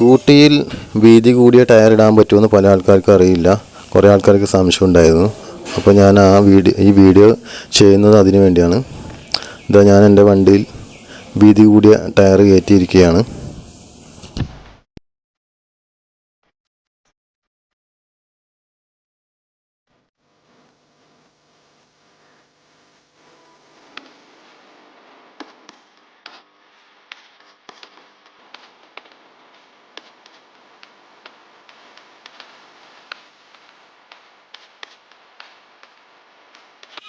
സ്കൂട്ടിയിൽ വീതി കൂടിയ ടയർ ഇടാൻ പറ്റുമെന്ന് പല ആൾക്കാർക്കും അറിയില്ല. കുറേ ആൾക്കാർക്ക് സംശയം ഉണ്ടായിരുന്നു. അപ്പോൾ ഞാൻ ആ വീഡിയോ ഈ വീഡിയോ ചെയ്യുന്നത് അതിനു വേണ്ടിയാണ്. ഇതാ ഞാൻ എന്റെ വണ്ടിയിൽ വീതി കൂടിയ ടയർ കയറ്റിയിരിക്കുകയാണ്.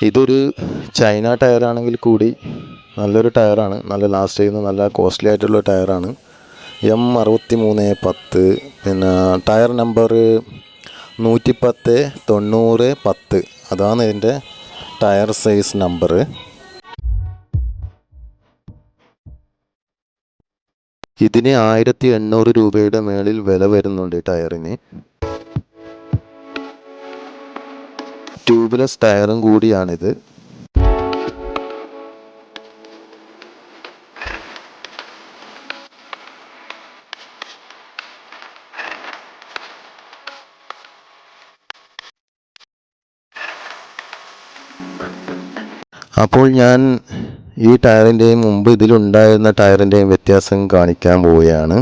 ഇതൊരു ചൈന ടയർ ടയറാണെങ്കിൽ കൂടി നല്ലൊരു ടയറാണ്. നല്ല ലാസ്റ്റ് ചെയ്യുന്ന നല്ല കോസ്റ്റ്ലി ആയിട്ടുള്ള ടയറാണ്. എം അറുപത്തി മൂന്ന് പത്ത്. പിന്നെ ടയർ നമ്പർ നൂറ്റിപ്പത്ത് തൊണ്ണൂറ് പത്ത്. അതാണ് ഇതിന്റെ ടയർ സൈസ് നമ്പർ ഇതിന് ആയിരത്തി എണ്ണൂറ് രൂപയുടെ മേളിൽ വില വരുന്നുണ്ട് ടയറിന്. ട്യൂബ്ലെസ് ടയറും കൂടിയാണിത്. അപ്പോൾ ഞാൻ ഈ ടയറിന്റെയും മുമ്പ് ഇതിലുണ്ടായിരുന്ന ടയറിന്റെയും വ്യത്യാസം കാണിക്കാൻ പോവുകയാണ്.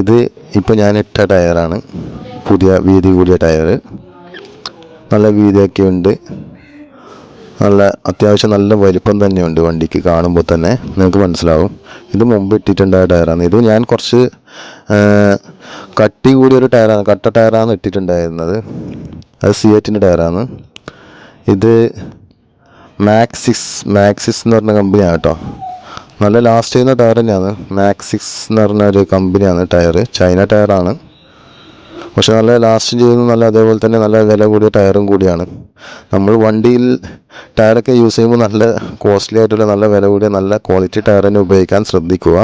ഇത് ഇപ്പോൾ ഞാൻ ഇട്ട ടയറാണ്. പുതിയ വീതി കൂടിയ ടയർ നല്ല വീതിയൊക്കെ ഉണ്ട്. നല്ല അത്യാവശ്യം നല്ല വലിപ്പം തന്നെയുണ്ട് വണ്ടിക്ക് കാണുമ്പോൾ തന്നെ. നിങ്ങൾക്ക് മനസ്സിലാവും. ഇത് മുമ്പ് ഇട്ടിട്ടുണ്ടായ ടയറാണ്. ഇത് ഞാൻ കുറച്ച് കട്ടി കൂടിയൊരു ടയറാണ്. കട്ട ടയറാണ് ഇട്ടിട്ടുണ്ടായിരുന്നത്. അത് സിയറ്റിന്റെ ടയറാണ്. ഇത് മാക്സിക്സ് മാക്സിക്സ് എന്ന് പറഞ്ഞ കമ്പനിയാണ് കേട്ടോ. നല്ല ലാസ്റ്റ് ചെയ്യുന്ന ടയർ തന്നെയാണ്. മാക്സിക്സ് എന്ന് പറഞ്ഞ ഒരു കമ്പനിയാണ് ടയർ ചൈന ടയറാണ്. പക്ഷെ നല്ല ലാസ്റ്റ് ചെയ്യുന്നത് നല്ല അതേപോലെ തന്നെ നല്ല വില കൂടിയ ടയറും കൂടിയാണ്. നമ്മൾ വണ്ടിയിൽ ടയറൊക്കെ യൂസ് ചെയ്യുമ്പോൾ നല്ല കോസ്റ്റ്ലി ആയിട്ടുള്ള നല്ല വില കൂടിയ നല്ല ക്വാളിറ്റി ടയർ തന്നെ ഉപയോഗിക്കാൻ ശ്രദ്ധിക്കുക.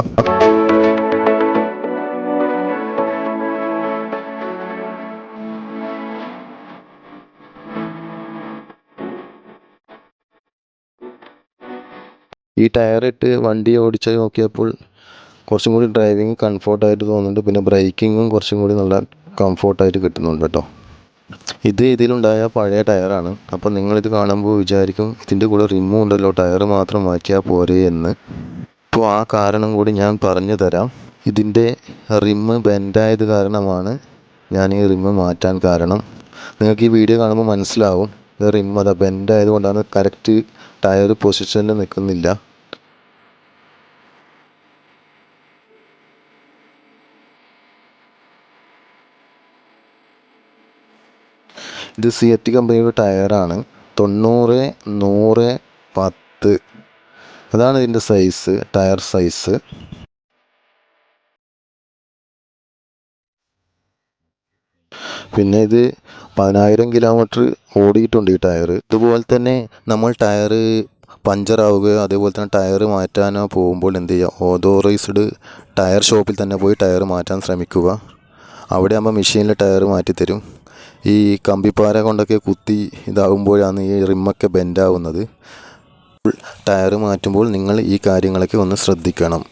ഈ ടയർ ഇട്ട് വണ്ടി ഓടിച്ച് നോക്കിയപ്പോൾ കുറച്ചും കൂടി ഡ്രൈവിങ് കംഫോർട്ടായിട്ട് തോന്നുന്നുണ്ട്. പിന്നെ ബ്രേക്കിങ്ങും കുറച്ചും കൂടി നല്ല കംഫോർട്ടായിട്ട് കിട്ടുന്നുണ്ട് കേട്ടോ. ഇത് ഇതിലുണ്ടായ പഴയ ടയറാണ് അപ്പോൾ നിങ്ങളിത് കാണുമ്പോൾ വിചാരിക്കും ഇതിന്റെ കൂടെ റിമ്മും ഉണ്ടല്ലോ ടയർ മാത്രം മാറ്റിയാൽ പോരെ എന്ന്. അപ്പോൾ ആ കാരണം കൂടി ഞാൻ പറഞ്ഞു തരാം. ഇതിന്റെ റിമ്മ് ബെൻഡായത് കാരണമാണ് ഞാൻ ഈ റിമ്മ് മാറ്റാൻ കാരണം. നിങ്ങൾക്ക് ഈ വീഡിയോ കാണുമ്പോൾ മനസ്സിലാവും. ഇത് റിമ്മ് അതാ ബെൻഡായത് കൊണ്ടാണ് കറക്റ്റ് ടയർ പൊസിഷനിൽ നിൽക്കുന്നില്ല ഇത് സിയറ്റ് കമ്പനിയുടെ ടയറാണ്. തൊണ്ണൂറ് നൂറ് പത്ത്. അതാണ് ഇതിന്റെ സൈസ് ടയർ സൈസ്. പിന്നെ ഇത് പതിനായിരം കിലോമീറ്റർ ഓടിയിട്ടുണ്ട് ഈ ടയർ ഇതുപോലെ തന്നെ നമ്മൾ ടയർ പഞ്ചറാവുകയോ അതേപോലെ തന്നെ ടയർ മാറ്റാനോ പോകുമ്പോൾ എന്ത് ചെയ്യുക ഓതോറൈസ്ഡ് ടയർ ഷോപ്പിൽ തന്നെ പോയി ടയർ മാറ്റാൻ ശ്രമിക്കുക. അവിടെ ആകുമ്പോൾ മെഷീനിൽ ടയർ മാറ്റിത്തരും. ഈ കമ്പിപ്പാര കൊണ്ടൊക്കെ കുത്തി ഇതാകുമ്പോഴാണ് ഈ റിമ്മൊക്കെ ബെൻഡാവുന്നത് ടയർ മാറ്റുമ്പോൾ നിങ്ങൾ ഈ കാര്യങ്ങളൊക്കെ ഒന്ന് ശ്രദ്ധിക്കണം.